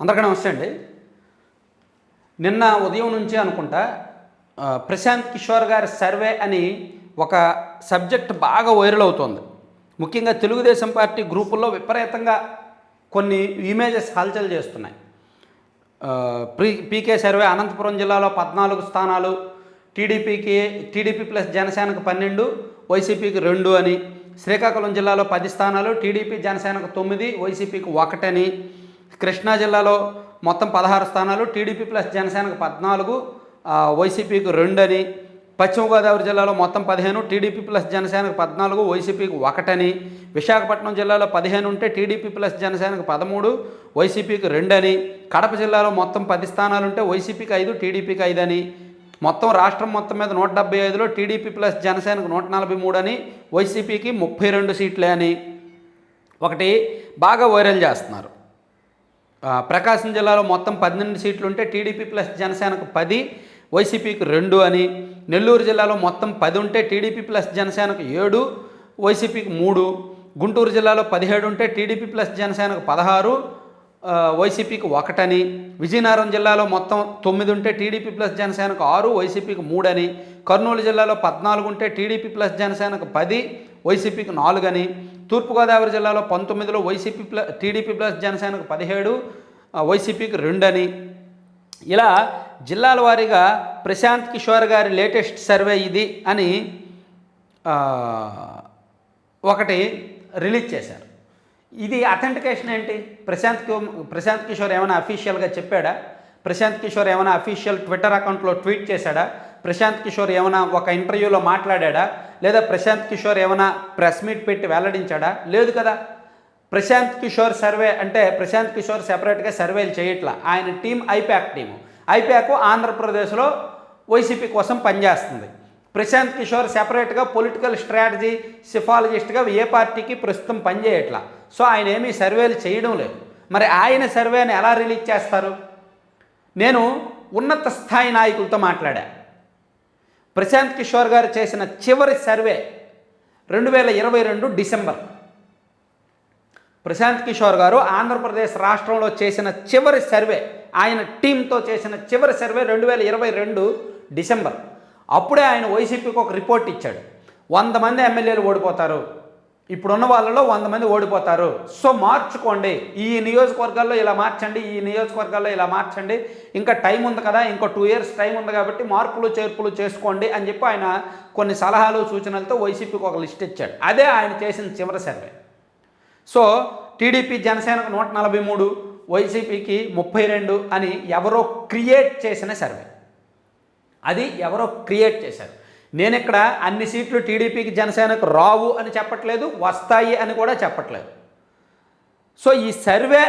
అందరికీ నమస్తే అండి. నిన్న ఉదయం నుంచి అనుకుంటా ప్రశాంత్ కిషోర్ గారి సర్వే అని ఒక సబ్జెక్ట్ బాగా వైరల్ అవుతోంది. ముఖ్యంగా తెలుగుదేశం పార్టీ గ్రూపుల్లో విపరీతంగా కొన్ని ఇమేజెస్ హల్చల్ చేస్తున్నాయి. ప్రీ పీకే సర్వే అనంతపురం జిల్లాలో పద్నాలుగు స్థానాలు టీడీపీకి టీడీపీ ప్లస్ జనసేనకు పన్నెండు వైసీపీకి రెండు అని శ్రీకాకుళం జిల్లాలో పది స్థానాలు టీడీపీ జనసేనకు తొమ్మిది వైసీపీకి ఒకటని కృష్ణా జిల్లాలో మొత్తం పదహారు స్థానాలు టీడీపీ ప్లస్ జనసేనకు పద్నాలుగు వైసీపీకి రెండు అని పశ్చిమ గోదావరి జిల్లాలో మొత్తం పదిహేను టీడీపీ ప్లస్ జనసేనకు పద్నాలుగు వైసీపీకి ఒకటని విశాఖపట్నం జిల్లాలో పదిహేను ఉంటే టీడీపీ ప్లస్ జనసేనకు పదమూడు వైసీపీకి రెండని కడప జిల్లాలో మొత్తం పది స్థానాలు ఉంటే వైసీపీకి ఐదు టీడీపీకి ఐదు అని మొత్తం రాష్ట్రం మొత్తం మీద నూట డెబ్బై ఐదులో టీడీపీ ప్లస్ జనసేనకు నూట నలభై మూడు అని వైసీపీకి ముప్పై రెండు సీట్లే అని. ఒకటి బాగా వైరల్ చేస్తున్నారు. ప్రకాశం జిల్లాలో మొత్తం పద్దెనిమిది సీట్లు ఉంటే టీడీపీ ప్లస్ జనసేనకు పది వైసీపీకి రెండు అని. నెల్లూరు జిల్లాలో మొత్తం పది ఉంటే టీడీపీ ప్లస్ జనసేనకు ఏడు వైసీపీకి మూడు. గుంటూరు జిల్లాలో పదిహేడు ఉంటే టీడీపీ ప్లస్ జనసేనకు పదహారు వైసీపీకి ఒకటని. విజయనగరం జిల్లాలో మొత్తం తొమ్మిది ఉంటే టీడీపీ ప్లస్ జనసేనకు ఆరు వైసీపీకి మూడని. కర్నూలు జిల్లాలో పద్నాలుగు ఉంటే టీడీపీ ప్లస్ జనసేనకు పది వైసీపీకి నాలుగని. తూర్పుగోదావరి జిల్లాలో పంతొమ్మిదిలో వైసీపీ ప్లస్ టీడీపీ ప్లస్ జనసేనకు పదిహేడు వైసీపీకి రెండని. ఇలా జిల్లాల వారీగా ప్రశాంత్ కిషోర్ గారి లేటెస్ట్ సర్వే ఇది అని ఒకటి రిలీజ్ చేశారు. ఇది అథెంటికేషన్ ఏంటి? ప్రశాంత్ ప్రశాంత్ కిషోర్ ఏమైనా అఫీషియల్గా చెప్పాడా? ప్రశాంత్ కిషోర్ ఏమైనా అఫీషియల్ ట్విట్టర్ అకౌంట్లో ట్వీట్ చేశాడా? ప్రశాంత్ కిషోర్ ఏమైనా ఒక ఇంటర్వ్యూలో మాట్లాడా లేదా ప్రశాంత్ కిషోర్ ఏమైనా ప్రెస్ మీట్ పెట్టి వెల్లడించాడా? లేదు కదా. ప్రశాంత్ కిషోర్ సర్వే అంటే ప్రశాంత్ కిషోర్ సెపరేట్గా సర్వేలు చేయట్లా. ఆయన టీం ఐప్యాక్ టీము. ఐప్యాక్ ఆంధ్రప్రదేశ్లో వైసీపీ కోసం పనిచేస్తుంది. ప్రశాంత్ కిషోర్ సెపరేట్గా పొలిటికల్ స్ట్రాటజీ సిఫాలజిస్ట్గా ఏ పార్టీకి ప్రస్తుతం పనిచేయట్లా. సో ఆయన ఏమీ సర్వేలు చేయడం లేదు. మరి ఆయన సర్వేని ఎలా రిలీజ్ చేస్తారు? నేను ఉన్నత స్థాయి నాయకులతో మాట్లాడా. ప్రశాంత్ కిషోర్ గారు చేసిన చివరి సర్వే రెండు వేల ఇరవై రెండు డిసెంబర్. ప్రశాంత్ కిషోర్ గారు ఆంధ్రప్రదేశ్ రాష్ట్రంలో చేసిన చివరి సర్వే ఆయన టీంతో చేసిన చివరి సర్వే రెండు వేల ఇరవై రెండు డిసెంబర్. అప్పుడే ఆయన వైసీపీకి ఒక రిపోర్ట్ ఇచ్చాడు. వంద మంది ఎమ్మెల్యేలు ఓడిపోతారు. ఇప్పుడున్న వాళ్ళలో వంద మంది ఓడిపోతారు. సో మార్చుకోండి. ఈ నియోజకవర్గాల్లో ఇలా మార్చండి ఈ నియోజకవర్గాల్లో ఇలా మార్చండి. ఇంకా టైం ఉంది కదా ఇంకో టూ ఇయర్స్ టైం ఉంది కాబట్టి మార్పులు చేర్పులు చేసుకోండి అని చెప్పి ఆయన కొన్ని సలహాలు సూచనలతో వైసీపీకి ఒక లిస్ట్ ఇచ్చాడు. అదే ఆయన చేసిన చివరి సర్వే. సో టీడీపీ జనసేనకు నూట నలభై మూడు వైసీపీకి ముప్పై రెండు అని ఎవరో క్రియేట్ చేసిన సర్వే. అది ఎవరో క్రియేట్ చేశారు. నేను ఇక్కడ అన్ని సీట్లు టీడీపీకి జనసేనకు రావు అని చెప్పట్లేదు వస్తాయి అని కూడా చెప్పట్లేదు. సో ఈ సర్వే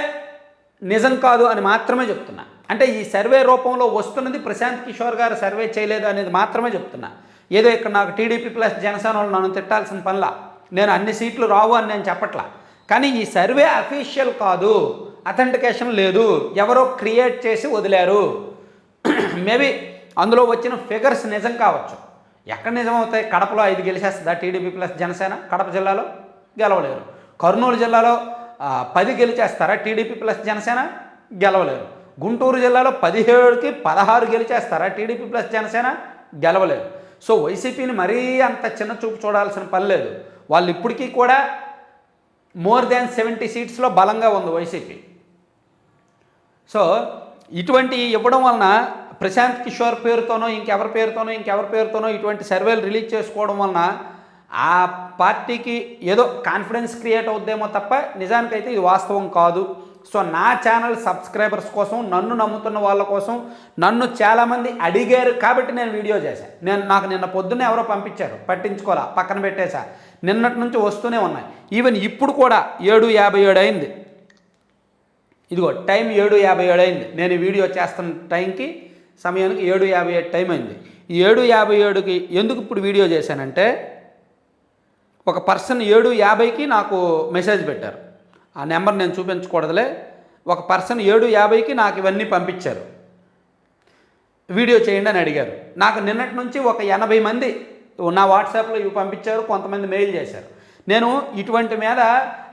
నిజం కాదు అని మాత్రమే చెప్తున్నా. అంటే ఈ సర్వే రూపంలో వస్తున్నది ప్రశాంత్ కిషోర్ గారు సర్వే చేయలేదు అనేది మాత్రమే చెప్తున్నా. ఏదో ఇక్కడ నాకు టీడీపీ ప్లస్ జనసేన వాళ్ళు నన్ను తిట్టాల్సిన పనిలా. నేను అన్ని సీట్లు రావు అని నేను చెప్పట్లా. కానీ ఈ సర్వే అఫీషియల్ కాదు అథెంటికేషన్ లేదు. ఎవరో క్రియేట్ చేసి వదిలారు. మేబీ అందులో వచ్చిన ఫిగర్స్ నిజం కావచ్చు. ఎక్కడ నిజమవుతాయి? కడపలో ఐదు గెలిచేస్తుందా టీడీపీ ప్లస్ జనసేన? కడప జిల్లాలో గెలవలేరు. కర్నూలు జిల్లాలో పది గెలిచేస్తారా టీడీపీ ప్లస్ జనసేన? గెలవలేరు. గుంటూరు జిల్లాలో పదిహేడుకి పదహారు గెలిచేస్తారా టీడీపీ ప్లస్ జనసేన? గెలవలేరు. సో వైసీపీని మరీ అంత చిన్న చూపు చూడాల్సిన పని లేదు. వాళ్ళు ఇప్పటికీ కూడా మోర్ దాన్ సెవెంటీ సీట్స్లో బలంగా ఉంది వైసీపీ. సో ఇటువంటి ఇవ్వడం వలన ప్రశాంత్ కిషోర్ పేరుతోనో ఇంకెవరి పేరుతోనో ఇంకెవరి పేరుతోనో ఇటువంటి సర్వేలు రిలీజ్ చేసుకోవడం వలన ఆ పార్టీకి ఏదో కాన్ఫిడెన్స్ క్రియేట్ అవుద్దేమో తప్ప నిజానికైతే ఇది వాస్తవం కాదు. సో నా ఛానల్ సబ్స్క్రైబర్స్ కోసం నన్ను నమ్ముతున్న వాళ్ళ కోసం నన్ను చాలామంది అడిగారు కాబట్టి నేను వీడియో చేశాను నేను నాకు నిన్న పొద్దున్నే ఎవరో పంపించారు పట్టించుకోలే పక్కన పెట్టేశా. నిన్నటి నుంచి వస్తూనే ఉన్నాయి. ఈవెన్ ఇప్పుడు కూడా ఏడు యాభై ఏడు అయింది. ఇదిగో టైం ఏడు యాభై ఏడు అయింది. నేను వీడియో చేస్తున్న టైంకి సమయానికి ఏడు యాభై ఏడు టైం అయింది. ఈ ఏడు యాభై ఏడుకి ఎందుకు ఇప్పుడు వీడియో చేశానంటే ఒక పర్సన్ ఏడు యాభైకి నాకు మెసేజ్ పెట్టారు. ఆ నెంబర్ నేను చూపించకూడదులే. ఒక పర్సన్ ఏడు యాభైకి నాకు ఇవన్నీ పంపించారు. వీడియో చేయండి అని అడిగారు. నాకు నిన్నటి నుంచి ఒక ఎనభై మంది నా వాట్సాప్లో ఇవి పంపించారు కొంతమంది మెయిల్ చేశారు. నేను ఇటువంటి మీద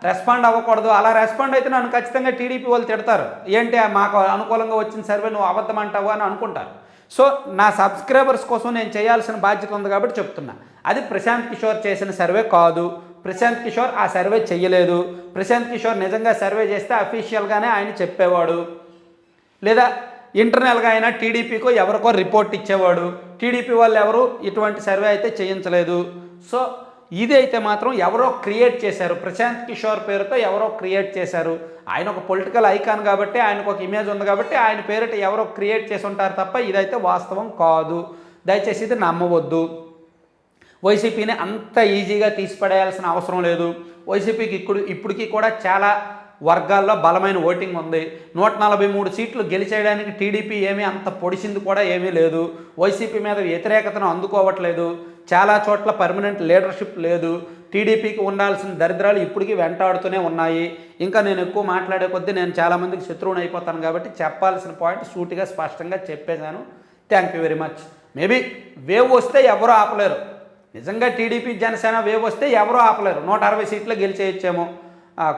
రెస్పాండ్ అవ్వకూడదు. అలా రెస్పాండ్ అయితే నన్ను ఖచ్చితంగా టీడీపీ వాళ్ళు తిడతారు. ఏంటి మాకు అనుకూలంగా వచ్చిన సర్వే నువ్వు అబద్ధం అంటావు అని అనుకుంటారు. సో నా సబ్స్క్రైబర్స్ కోసం నేను చేయాల్సిన బాధ్యత ఉంది కాబట్టి చెప్తున్నా. అది ప్రశాంత్ కిషోర్ చేసిన సర్వే కాదు. ప్రశాంత్ కిషోర్ ఆ సర్వే చేయలేదు. ప్రశాంత్ కిషోర్ నిజంగా సర్వే చేస్తే అఫీషియల్గానే ఆయన చెప్పేవాడు. లేదా ఇంటర్నల్గా అయినా టీడీపీకో ఎవరికో రిపోర్ట్ ఇచ్చేవాడు. టీడీపీ వాళ్ళు ఎవరు ఇటువంటి సర్వే అయితే చేయించలేదు. సో ఇది అయితే మాత్రం ఎవరో క్రియేట్ చేశారు. ప్రశాంత్ కిషోర్ పేరుతో ఎవరో క్రియేట్ చేశారు. ఆయన ఒక పొలిటికల్ ఐకాన్ కాబట్టి ఆయనకు ఒక ఇమేజ్ ఉంది కాబట్టి ఆయన పేరిట ఎవరో క్రియేట్ చేసి ఉంటారు తప్ప ఇదైతే వాస్తవం కాదు. దయచేసి ఇది నమ్మవద్దు. వైసీపీని అంత ఈజీగా తీసిపడేయాల్సిన అవసరం లేదు. వైసీపీకి ఇప్పుడు ఇప్పటికీ కూడా చాలా వర్గాల్లో బలమైన ఓటింగ్ ఉంది. నూట నలభై మూడు సీట్లు గెలిచేయడానికి టీడీపీ ఏమీ అంత పొడిచింది కూడా ఏమీ లేదు. వైసీపీ మీద వ్యతిరేకతను అందుకోవట్లేదు. చాలా చోట్ల పర్మనెంట్ లీడర్షిప్ లేదు. టీడీపీకి ఉండాల్సిన దరిద్రాలు ఇప్పటికీ వెంటాడుతూనే ఉన్నాయి. ఇంకా నేను ఎక్కువ మాట్లాడే కొద్దీ నేను చాలామందికి శత్రువుని అయిపోతాను కాబట్టి చెప్పాల్సిన పాయింట్ సూటిగా స్పష్టంగా చెప్పేశాను. Thank you very much. Maybe wave వస్తే ఎవరూ ఆపలేరు. నిజంగా టీడీపీ జనసేన వేవ్ వస్తే ఎవరూ ఆపలేరు. నూట అరవై సీట్లు గెలిచేయచ్చేమో.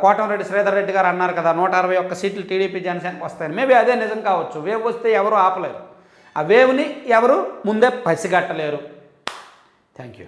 కోటంరెడ్డి శ్రీధర్ రెడ్డి గారు అన్నారు కదా నూట అరవై ఒక్క సీట్లు టీడీపీ జనసేనకు వస్తాయని. మేబీ అదే నిజం కావచ్చు. వేవ్ వస్తే ఎవరు ఆపలేరు. ఆ వేవ్ని ఎవరు ముందే పసిగట్టలేరు. Thank you.